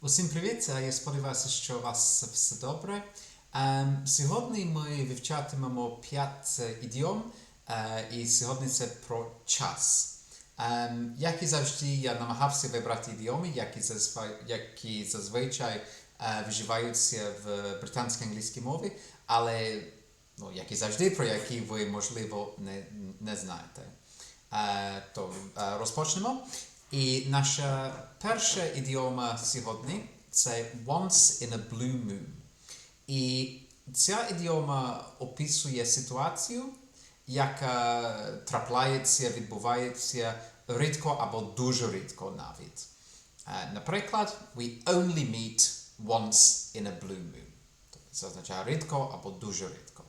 Усім привіт! Я сподіваюся, що у вас все добре. Ем, Сьогодні ми вивчатимемо 5 ідіом, е, і сьогодні це про час. Ем, Як і завжди, я намагався вибрати ідіоми, які які зазвичай е, вживаються в британській англійській мові, але ну, як і завжди, про які ви, можливо, не, не знаєте. Е, То розпочнемо. І наша перша ідіома сьогодні це once in a blue moon. І ця ідіома описує ситуацію, яка трапляється, відбувається рідко або дуже рідко навіть. Е, Наприклад, we only meet once in a blue moon. Тобто Це означає рідко або дуже рідко.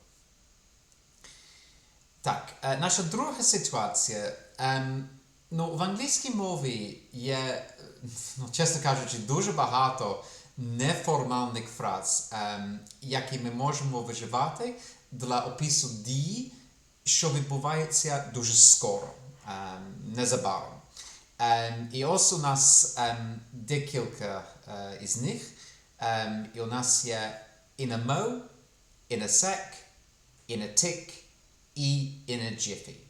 Так, е, наша друга ситуація. Ну, в англійській мові є, ну, чесно кажучи, дуже багато неформальних фраз, ем, які ми можемо виживати для опису дії, що відбувається дуже скоро, ем, незабаром. Ем, і ось у нас ем, декілька е, із них. Ем, і у нас є in a mo, in a sec, in a tick і in a jiffy.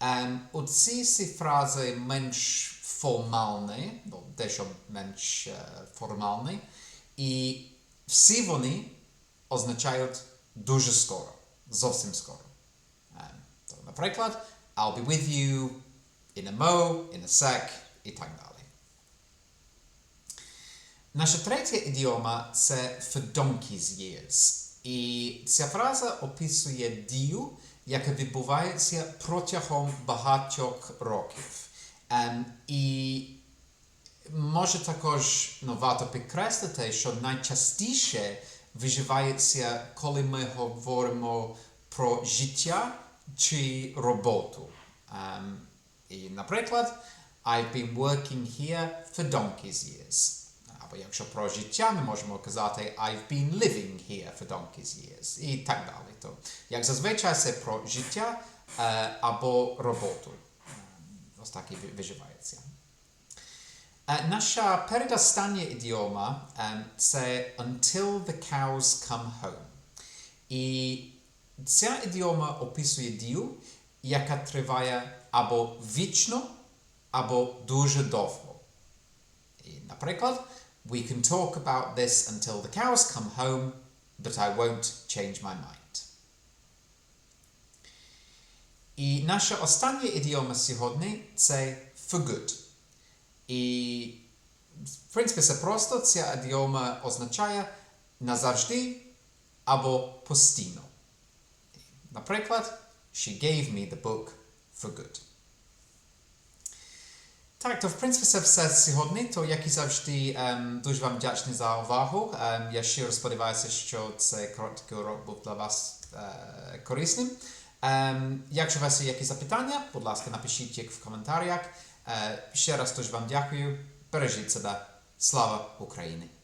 Ем, оці всі фрази менш формальні, ну, дещо менш формальні, і всі вони означають дуже скоро, зовсім скоро. Ем, то, наприклад, I'll be with you in a mo, in a sec і так далі. Наша третя ідіома це for donkey's years. І ця фраза описує дію, яка відбувається протягом багатьох років. Ем, і може також ну, варто підкреслити, що найчастіше виживається, коли ми говоримо про життя чи роботу. Ем, і, наприклад, I've been working here for donkey's years. Або якщо про життя, ми можемо казати I've been living here for donkey's years. І так далі. То, як зазвичай це про життя е, або роботу. Е, Ось так і виживається. Е, Наша передостання ідіома е, це until the cows come home. І ця ідіома описує дію, яка триває або вічно, або дуже довго. І, наприклад, we can talk about this until the cows come home, but I won't change my mind. І наша остання ідіома сьогодні це for good. І, в принципі, це просто ця ідіома означає назавжди або постійно. Наприклад, she gave me the book for good. Так, то в принципі все сьогодні. То як і завжди, ем, дуже вам вдячний за увагу. Ем, я щиро сподіваюся, що цей короткий урок був для вас е, корисним. Ем, якщо у вас є якісь запитання, будь ласка, напишіть їх в коментарях. Е, ще раз дуже вам дякую. Бережіть себе. Слава Україні!